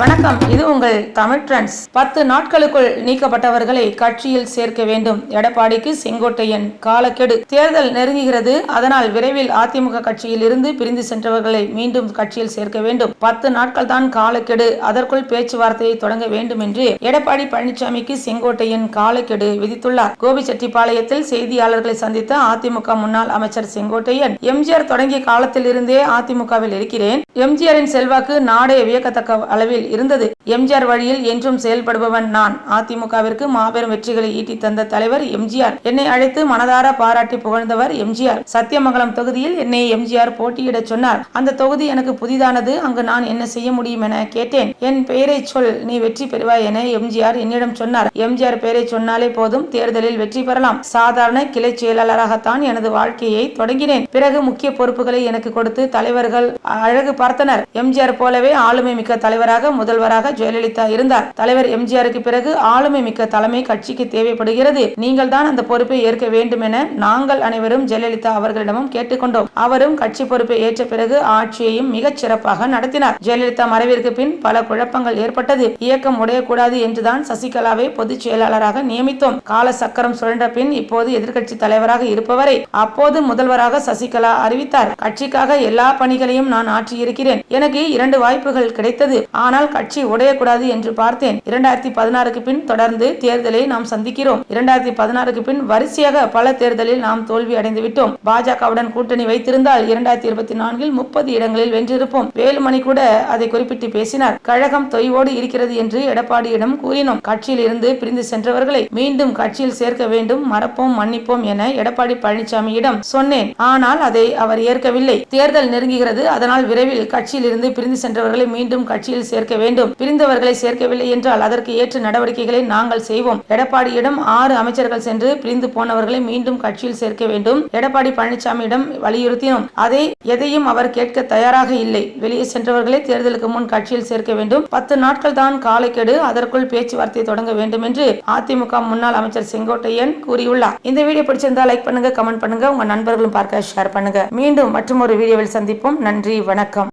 வணக்கம் வணக்கம். இது உங்கள் தமிழ் ட்ரெண்ட்ஸ் பத்து நாட்களுக்குள் நீக்கப்பட்டவர்களை கட்சியில் சேர்க்க வேண்டும். எடப்பாடிக்கு செங்கோட்டையன் காலக்கெடு. தேர்தல் நெருங்குகிறது. அதனால் விரைவில் அதிமுக கட்சியில் இருந்து பிரிந்து சென்றவர்களை மீண்டும் கட்சியில் சேர்க்க வேண்டும். பத்து நாட்கள் தான் காலக்கெடு. அதற்குள் பேச்சுவார்த்தையை தொடங்க வேண்டும் என்று எடப்பாடி பழனிசாமிக்கு செங்கோட்டையன் காலக்கெடு விதித்துள்ளார். கோபிச்செட்டிப்பாளையத்தில் செய்தியாளர்களை சந்தித்த அதிமுக முன்னாள் அமைச்சர் செங்கோட்டையன் எம்ஜிஆர் தொடங்கிய காலத்தில் இருந்தே அதிமுகவில் இருக்கிறேன். எம்ஜிஆரின் செல்வாக்கு நாடே வியக்கத்தக்க அளவில் இருந்து இருந்தது. எம்ஜிஆர் வழியில் என்றும் செயல்படுபவன் நான். அதிமுகவிற்கு மாபெரும் வெற்றிகளை ஈட்டி தந்த தலைவர் எம்ஜிஆர். என்னை அழைத்து மனதார பாராட்டி புகழ்ந்தவர் எம்ஜிஆர். சத்தியமங்கலம் தொகுதியில் என்னை எம்ஜிஆர் போட்டியிடச் சொன்னார். அந்த தொகுதி எனக்கு புதிதானது. அங்கு நான் என்ன செய்ய முடியும் என கேட்டேன். என் பெயரை சொல். நீ வெற்றி பெறுவாய் என எம்ஜிஆர் என்னிடம் சொன்னார். எம்ஜிஆர் பெயரை சொன்னாலே போதும். தேர்தலில் வெற்றி பெறலாம். சாதாரண கிளை செயலாளராகத்தான் எனது வாழ்க்கையை தொடங்கினேன். பிறகு முக்கிய பொறுப்புகளை எனக்கு கொடுத்து தலைவர்கள் அழகு பார்த்தனர். எம்ஜிஆர் போலவே ஆளுமை மிக்க தலைவராக முதல் முதல்வராக ஜெயலலிதா இருந்தார். தலைவர் எம்ஜிஆருக்கு பிறகு ஆளுமை மிக்க தலைமை கட்சிக்கு தேவைப்படுகிறது. நீங்கள் தான் அந்த பொறுப்பை ஏற்க வேண்டும் என நாங்கள் அனைவரும் ஜெயலலிதா அவர்களிடமும் கேட்டுக்கொண்டோம். அவரும் கட்சி பொறுப்பை ஏற்ற பிறகு ஆட்சியையும் மிகச் சிறப்பாக நடத்தினார். ஜெயலலிதா மறைவிற்கு பின் பல குழப்பங்கள் ஏற்பட்டது. இயக்கம் உடையக்கூடாது என்றுதான் சசிகலாவை பொதுச் செயலாளராக நியமித்தோம். கால சக்கரம் சுழன்ற பின் இப்போது எதிர்கட்சி தலைவராக இருப்பவரை அப்போது முதல்வராக சசிகலா அறிவித்தார். கட்சிக்காக எல்லா பணிகளையும் நான் ஆற்றியிருக்கிறேன். எனக்கு இரண்டு வாய்ப்புகள் கிடைத்தது. ஆனால் கட்சி உடையக்கூடாது என்று பார்த்தேன். இரண்டாயிரத்தி பதினாறுக்கு பின் தொடர்ந்து தேர்தலை நாம் சந்திக்கிறோம். இரண்டாயிரத்தி பதினாறுக்கு பின் வரிசையாக பல தேர்தலில் நாம் தோல்வி அடைந்து விட்டோம். பாஜகவுடன் கூட்டணி வைத்திருந்தால் இரண்டாயிரத்தி இருபத்தி நான்கில் முப்பது இடங்களில் வென்றிருப்போம். வேலுமணி கூட அதை குறிப்பிட்டு பேசினார். கழகம் தொய்வோடு இருக்கிறது என்று எடப்பாடியிடம் கூறினோம். கட்சியில் இருந்து பிரிந்து சென்றவர்களை மீண்டும் கட்சியில் சேர்க்க வேண்டும் மறப்போம் மன்னிப்போம் என எடப்பாடி பழனிசாமியிடம் சொன்னேன். ஆனால் அதை அவர் ஏற்கவில்லை. தேர்தல் நெருங்குகிறது. அதனால் விரைவில் கட்சியில் இருந்து பிரிந்து சென்றவர்களை மீண்டும் கட்சியில் சேர்க்க வேண்டும். வேண்டும். பிரிந்தவர்களை சேர்க்கவில்லை என்றால் அதற்கு ஏற்ற நடவடிக்கைகளை நாங்கள் செய்வோம். எடப்பாடியிடம் ஆறு அமைச்சர்கள் சென்று பிரிந்து போனவர்களை மீண்டும் கட்சியில் சேர்க்க வேண்டும். எடப்பாடி பழனிசாமியிடம் வலியுறுத்தினோம். அதை எதையும் அவர் கேட்க தயாராக இல்லை. வெளியே சென்றவர்களை தேர்தலுக்கு முன் கட்சியில் சேர்க்க வேண்டும். பத்து நாட்கள் தான் காலக்கெடு. அதற்குள் பேச்சுவார்த்தை தொடங்க வேண்டும் என்று அதிமுக முன்னாள் அமைச்சர் செங்கோட்டையன் கூறியுள்ளார். இந்த வீடியோ பிடிச்சிருந்தா லைக் பண்ணுங்க கமெண்ட் பண்ணுங்க. உங்க நண்பர்களும் பார்க்க ஷேர் பண்ணுங்க. மீண்டும் மற்றும் ஒரு வீடியோவில் சந்திப்போம். நன்றி வணக்கம்.